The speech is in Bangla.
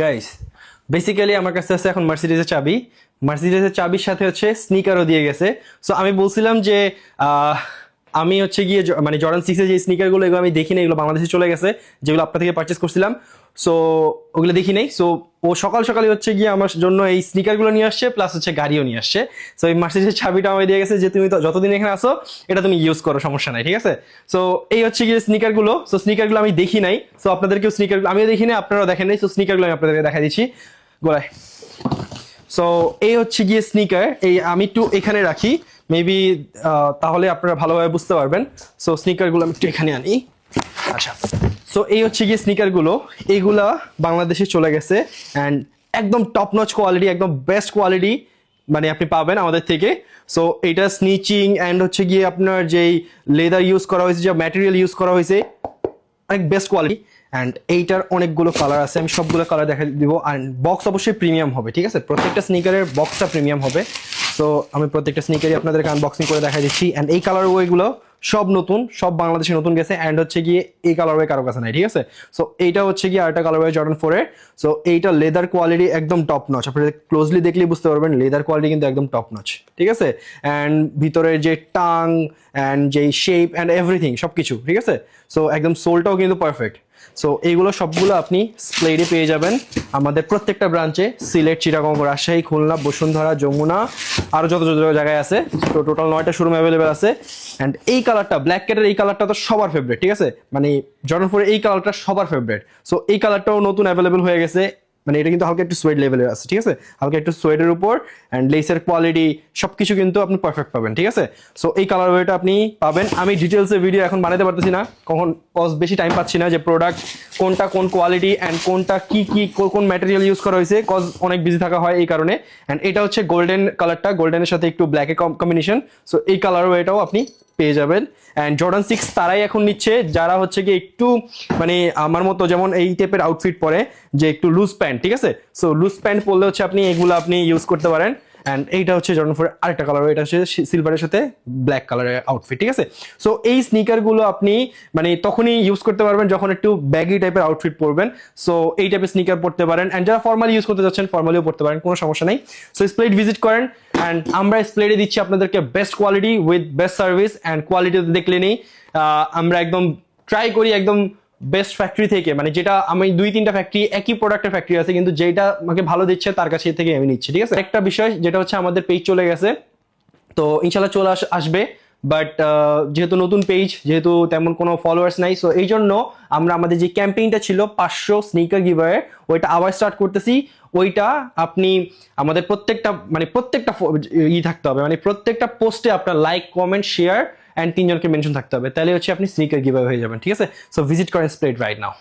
গাইস বেসিক্যালি আমার কাছে আছে এখন মার্সিডিজের চাবি। মার্সিডিজের চাবির সাথে হচ্ছে স্নিকারও দিয়ে গেছে। সো আমি বলছিলাম যে আমি হচ্ছে গিয়ে মানে জর্ডান সিক্সের যে স্নিকারগুলো এগুলো আমি দেখি না এগুলো বাংলাদেশে চলে গেছে, যেগুলো আপনার থেকে পারচেস করছিলাম। সো ওগুলো দেখি নেই। সো ও সকাল সকালে হচ্ছে গিয়ে আমার জন্য এই স্নিকারগুলো নিয়ে আসছে প্লাস হচ্ছে গাড়িও নিয়ে আসছে। সো এই মার্সিডিজের চাবিটা আমায় দিয়ে গেছে যে তুমি যতদিন এখানে আসো এটা তুমি ইউজ করো, সমস্যা নাই, ঠিক আছে? সো এই হচ্ছে গিয়ে স্নিকারগুলো সো স্নিকারগুলো আমি দেখি নাই। সো আপনাদেরকেও স্নিকারগুলো আমিও দেখি নাই, আপনারাও দেখেন নাই। সো স্নিকারগুলো আমি আপনাদেরকে দেখা দিচ্ছি। গোলায়। সো এই হচ্ছে গিয়ে স্নিকার এই আমি একটু এখানে রাখি। মেবি তাহলে আপনারা ভালোভাবে বুঝতে পারবেন। সো স্নিকারগুলো আমি একটু এখানে আনি। আচ্ছা। সো এই হচ্ছে গিয়ে স্নিকারগুলো এইগুলা বাংলাদেশে চলে গেছে। অ্যান্ড একদম টপ নচ কোয়ালিটি একদম বেস্ট কোয়ালিটি মানে আপনি পাবেন আমাদের থেকে। সো এটা স্নিচিং অ্যান্ড হচ্ছে গিয়ে আপনার যেই লেদার ইউজ করা হয়েছে, যে ম্যাটেরিয়াল ইউজ করা হয়েছে, অনেক বেস্ট কোয়ালিটি অ্যান্ড এইটার অনেকগুলো কালার আছে, আমি সবগুলো কালার দেখা দিব। অ্যান্ড বক্স অবশ্যই প্রিমিয়াম হবে, ঠিক আছে? প্রত্যেকটা স্নিকারের বক্সটা প্রিমিয়াম হবে। সো আমি প্রত্যেকটা স্নিকারই আপনাদেরকে আনবক্সিং করে দেখা দিচ্ছি। অ্যান্ড এই কালার ওয়েগুলো সব নতুন, সব বাংলাদেশে নতুন গেছে। অ্যান্ড হচ্ছে গিয়ে এই কালার ওয়ে কারও কাছে নাই, ঠিক আছে? সো এইটা হচ্ছে গিয়ে আরেকটা কালার ওয়ে জর্ডন ফোরের সো এইটা লেদার কোয়ালিটি একদম টপ নচ আপনারা ক্লোজলি দেখলেই বুঝতে পারবেন লেদার কোয়ালিটি কিন্তু একদম টপ নচ ঠিক আছে? অ্যান্ড ভিতরের যে টাং অ্যান্ড যেই শেপ অ্যান্ড এভরিথিং সব কিছু ঠিক আছে? সো একদম সোলটাও কিন্তু পারফেক্ট সো এইগুলো সবগুলো আপনি স্প্লেডে পেয়ে যাবেন। আমাদের প্রত্যেকটা ব্রাঞ্চে সিলেট, চিটাগং, রাজশাহী, খুলনা, বসুন্ধরা, যমুনা আরও যত যত জায়গায় আছে। তো টোটাল নয়টা শোরুম অ্যাভেলেবেল আছে। অ্যান্ড এই কালারটা ব্ল্যাক ক্যাটের এই কালারটা তো সবার ফেভারেট ঠিক আছে? মানে জর্ডন এই কালারটা সবার ফেভারেট সো এই কালারটাও নতুন অ্যাভেলেবেল হয়ে গেছে। মানে এটা কিন্তু হালকা একটু সোয়েড লেভেলের আছে, ঠিক আছে? হালকা একটু সোয়েডের উপর অ্যান্ড লেসের কোয়ালিটি সবকিছু কিন্তু আপনি পারফেক্ট পাবেন, ঠিক আছে? সো এই কালার ওয়েটা আপনি পাবেন। আমি ডিটেলসে ভিডিও এখন বানাতে পারতেছি না। কখন বেশি টাইম পাচ্ছি না যে প্রোডাক্ট কোনটা কোন কোয়ালিটি অ্যান্ড কোনটা কি কি কোন ম্যাটেরিয়াল ইউজ করা হয়েছে। কজ অনেক বিজি থাকা হয় এই কারণে। অ্যান্ড এটা হচ্ছে গোল্ডেন কালারটা গোল্ডেনের সাথে একটু ব্ল্যাকের কম্বিনেশন সো এই কালার ওয়েটাও আপনি পেয়ে যাবেন। অ্যান্ড জর্ডান সিক্স তারাই এখন নিচ্ছে, যারা হচ্ছে কি একটু মানে আমার মতো যেমন এই টাইপের আউটফিট পরে, যে একটু লুজ প্যান্ট ঠিক আছে? সো লুজ প্যান্ট পরলে হচ্ছে আপনি এগুলো আপনি ইউজ করতে পারেন। অ্যান্ড এইটা হচ্ছে জর্ডন ফোর আরেকটা কালার এটা হচ্ছে সিলভারের সাথে ব্ল্যাক কালারের আউটফিট ঠিক আছে? সো এই স্নিকারগুলো আপনি মানে তখনই ইউজ করতে পারবেন যখন একটু ব্যাগি টাইপের আউটফিট পরবেন। সো এই টাইপের স্নিকার পরতে পারেন। অ্যান্ড যারা ফর্মালি ইউজ করতে যাচ্ছেন ফর্মালিও পড়তে পারেন, কোনো সমস্যা নেই। সো স্প্লেট ভিজিট করেন। অ্যান্ড আমরা স্প্লেটে দিচ্ছি আপনাদেরকে best quality with best service and কোয়ালিটিতে দেখলে নেই। আমরা একদম ট্রাই করি, একদম বেস্ট ফ্যাক্টরি থেকে মানে যেটা আমি দুই, তিনটা ফ্যাক্টরি একই প্রোডাক্টের ফ্যাক্টরি আছে, কিন্তু যেটা আমাকে ভালো দিচ্ছে, তার কাছে থেকে আমি নিচ্ছি, ঠিক আছে? একটা বিষয়, যেটা হচ্ছে আমাদের পেজ চলে গেছে, তো ইনশাল্লাহ চলে আস- আসবে বাট যেহেতু নতুন পেজ যেহেতু তেমন কোনো ফলোয়ার্স নাই সো এই জন্য আমরা আমাদের যে ক্যাম্পেইনটা ছিল, পাঁচশো স্নিকার গিভারের ওইটা আবার স্টার্ট করতেছি, ওইটা আপনি আমাদের প্রত্যেকটা মানে প্রত্যেকটা ই থাকতে হবে মানে প্রত্যেকটা পোস্টে আপনার লাইক কমেন্ট শেয়ার অ্যান্ড তিনজনকে মেনশন থাকতে হবে। তাহলে হচ্ছে আপনি স্নিকার গিভার হয়ে যাবেন, ঠিক আছে? সো ভিজিট করেন স্প্লেট রাইট নাও